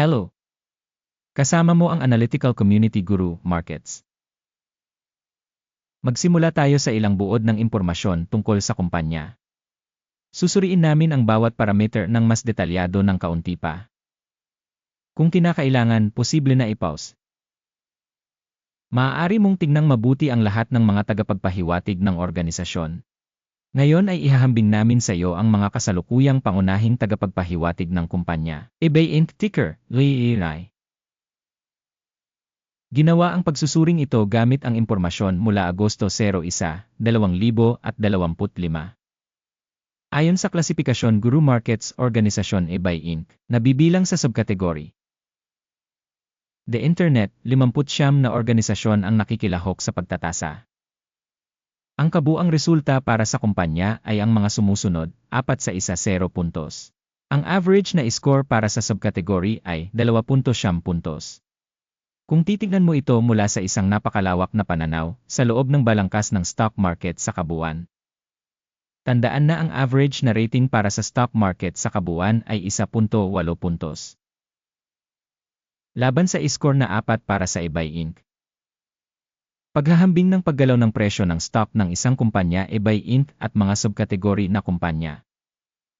Hello! Kasama mo ang Analytical Community Guru, Markets. Magsimula tayo sa ilang buod ng impormasyon tungkol sa kumpanya. Susuriin namin ang bawat parameter ng mas detalyado ng kaunti pa. Kung kinakailangan, posible na i-pause. Maaari mong tignang mabuti ang lahat ng mga tagapagpahiwatig ng organisasyon. Ngayon ay ihahambing namin sa iyo ang mga kasalukuyang pangunahing tagapagpahiwatig ng kumpanya. eBay Inc. Ticker, LIRI. Ginawa ang pagsusuring ito gamit ang impormasyon mula Agosto 01, 2025. Ayon sa klasifikasyon Guru Markets Organisasyon eBay Inc., nabibilang sa subkategory. The Internet, 50 na organisasyon ang nakikilahok sa pagtatasa. Ang kabuang resulta para sa kumpanya ay ang mga sumusunod, 4 sa isa 0 puntos. Ang average na score para sa subkategory ay 2.7 puntos. Kung titignan mo ito mula sa isang napakalawak na pananaw, sa loob ng balangkas ng stock market sa kabuuan. Tandaan na ang average na rating para sa stock market sa kabuuan ay 1.8 puntos. Laban sa score na 4 para sa eBay Inc. Paghahambing ng paggalaw ng presyo ng stock ng isang kumpanya e by Inc. at mga subkategory na kumpanya.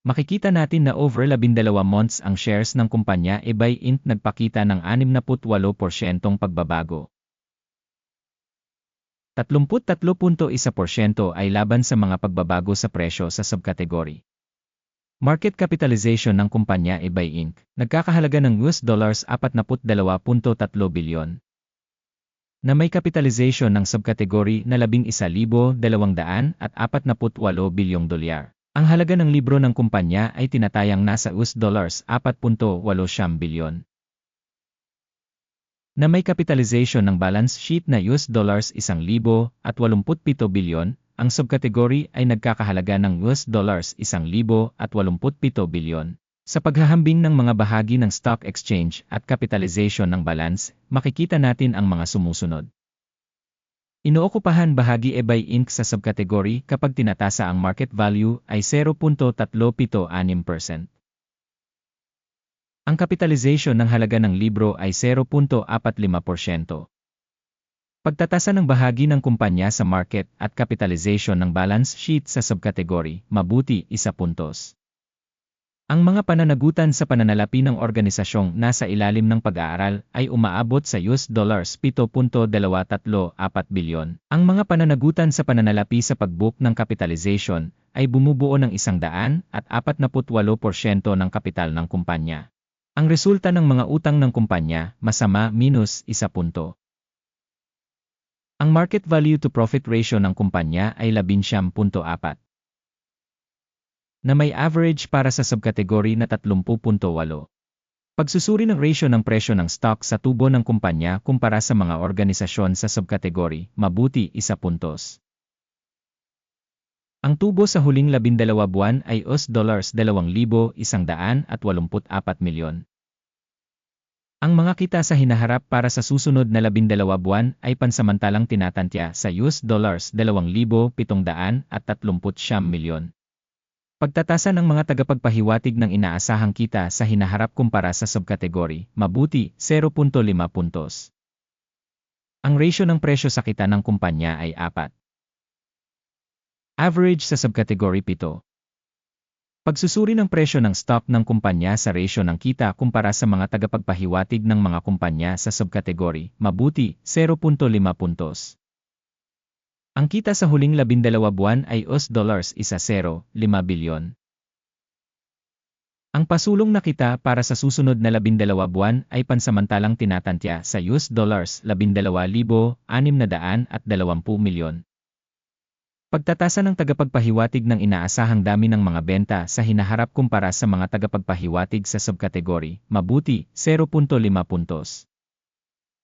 Makikita natin na over 12 months ang shares ng kumpanya e by Inc. nagpakita ng 68% pagbabago. 33.1% ay laban sa mga pagbabago sa presyo sa subkategory. Market capitalization ng kumpanya e by Inc. nagkakahalaga ng US dollars 42.3 bilyon na may kapitalization ng subkategory na 11,200 at 48 bilyong dolyar. Ang halaga ng libro ng kumpanya ay tinatayang nasa US dollars 4.8 bilyon. Na may kapitalization ng balance sheet na US dollars 1,087 bilyon, ang subkategory ay nagkakahalaga ng US dollars 1,087 bilyon. Sa paghahambing ng mga bahagi ng stock exchange at capitalization ng balance, makikita natin ang mga sumusunod. Inookupahan bahagi eBay Inc. sa subkategory kapag tinatasa ang market value ay 0.376%. Ang capitalization ng halaga ng libro ay 0.45%. Pagtatasa ng bahagi ng kumpanya sa market at capitalization ng balance sheet sa subkategory, mabuti, isa puntos. Ang mga pananagutan sa pananalapi ng organisasyong nasa ilalim ng pag-aaral ay umaabot sa US dollars 7.234 bilyon. Ang mga pananagutan sa pananalapi sa pagbook ng capitalization ay bumubuo ng 100 at 48% ng kapital ng kumpanya. Ang resulta ng mga utang ng kumpanya, masama minus 1 punto. Ang market value to profit ratio ng kumpanya ay 11.4 na may average para sa subkategory na 30.8. Pagsusuri ng ratio ng presyo ng stock sa tubo ng kumpanya kumpara sa mga organisasyon sa subkategory, mabuti isa puntos. Ang tubo sa huling 12 buwan ay US dollars 2,184 milyon. Ang mga kita sa hinaharap para sa susunod na 12 buwan ay pansamantalang tinatantya sa US dollars 2,739 milyon. Pagtatasa ng mga tagapagpahiwatig ng inaasahang kita sa hinaharap kumpara sa subkategory, mabuti, 0.5 puntos. Ang ratio ng presyo sa kita ng kumpanya ay 4. Average sa subkategory 7. Pagsusuri ng presyo ng stock ng kumpanya sa ratio ng kita kumpara sa mga tagapagpahiwatig ng mga kumpanya sa subkategory, mabuti, 0.5 puntos. Ang kita sa huling labindalawa buwan ay US dollars isa 0, 5 bilyon. Ang pasulong na kita para sa susunod na labindalawa buwan ay pansamantalang tinatantya sa US dollars 12,620 milyon. Pagtatasa ng tagapagpahiwatig ng inaasahang dami ng mga benta sa hinaharap kumpara sa mga tagapagpahiwatig sa subkategory, mabuti, 0.5 puntos.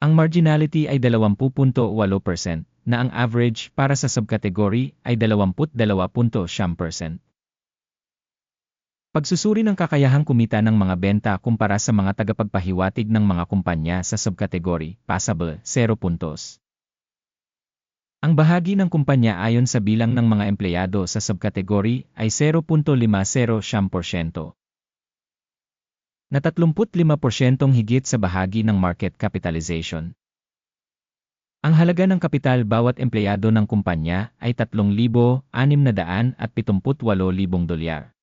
Ang marginality ay 20.8%, na ang average para sa subkategory ay 22.7%. Pagsusuri ng kakayahang kumita ng mga benta kumpara sa mga tagapagpahiwatig ng mga kumpanya sa subkategory, passable, 0 puntos. Ang bahagi ng kumpanya ayon sa bilang ng mga empleyado sa subkategory ay 0.50%. na 35% higit sa bahagi ng market capitalization. Ang halaga ng kapital bawat empleyado ng kumpanya ay 3,678,000 dolyar.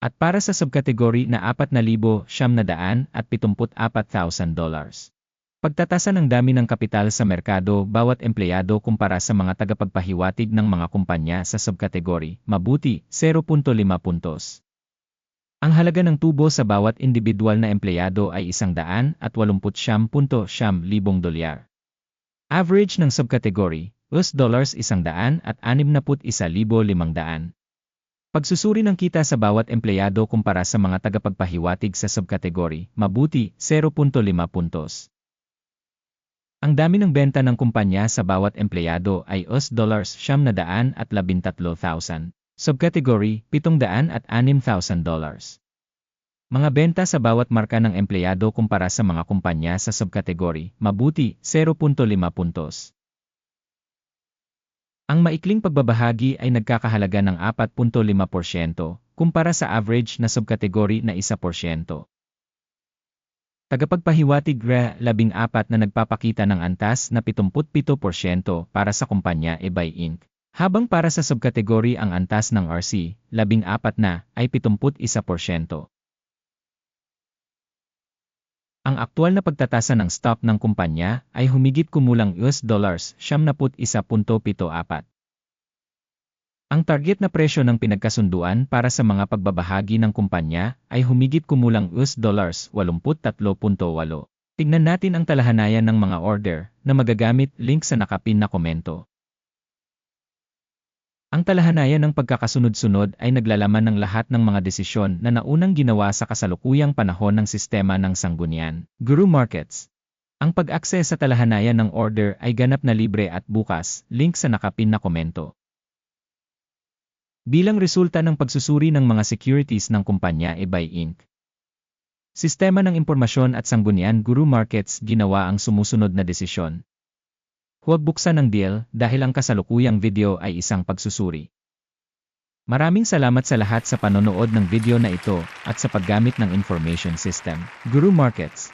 At para sa subkategory na 4,774,000 dollars. Pagtatasa ng dami ng kapital sa merkado bawat empleyado kumpara sa mga tagapagpahiwatig ng mga kumpanya sa subkategory, mabuti, 0.5 puntos. Ang halaga ng tubo sa bawat individual na empleyado ay 189.7 libong dolyar. Average ng subkategory, US dollars 161,500. Pagsusuri ng kita sa bawat empleyado kumpara sa mga tagapagpahiwatig sa subkategory, mabuti, 0.5 puntos. Ang dami ng benta ng kumpanya sa bawat empleyado ay US dollars 713,000, subcategory 706,000 dollars. Mga benta sa bawat marka ng empleyado kumpara sa mga kumpanya sa subkategory, mabuti 0.5 puntos. Ang maikling pagbabahagi ay nagkakahalaga ng 4.5% kumpara sa average na subkategory na 1%. Tagapagpahiwatig RE 14 na nagpapakita ng antas na 77% para sa kumpanya eBay Inc. Habang para sa subkategory ang antas ng RC, 14 na ay 71%. Ang aktual na pagtatasa ng stock ng kumpanya ay humigit kumulang US dollars 71.74. Ang target na presyo ng pinagkasunduan para sa mga pagbabahagi ng kumpanya ay humigit kumulang US dollars 83.8. Tingnan natin ang talahanayan ng mga order na magagamit link sa nakapin na komento. Ang talahanayan ng pagkakasunod-sunod ay naglalaman ng lahat ng mga desisyon na naunang ginawa sa kasalukuyang panahon ng sistema ng sanggunian, Guru Markets. Ang pag-access sa talahanayan ng order ay ganap na libre at bukas, link sa nakapin na komento. Bilang resulta ng pagsusuri ng mga securities ng kumpanya eBay Inc. Sistema ng Impormasyon at Sanggunian Guru Markets ginawa ang sumusunod na desisyon. Huwag buksan ang deal dahil ang kasalukuyang video ay isang pagsusuri. Maraming salamat sa lahat sa panonood ng video na ito at sa paggamit ng information system, Guru Markets.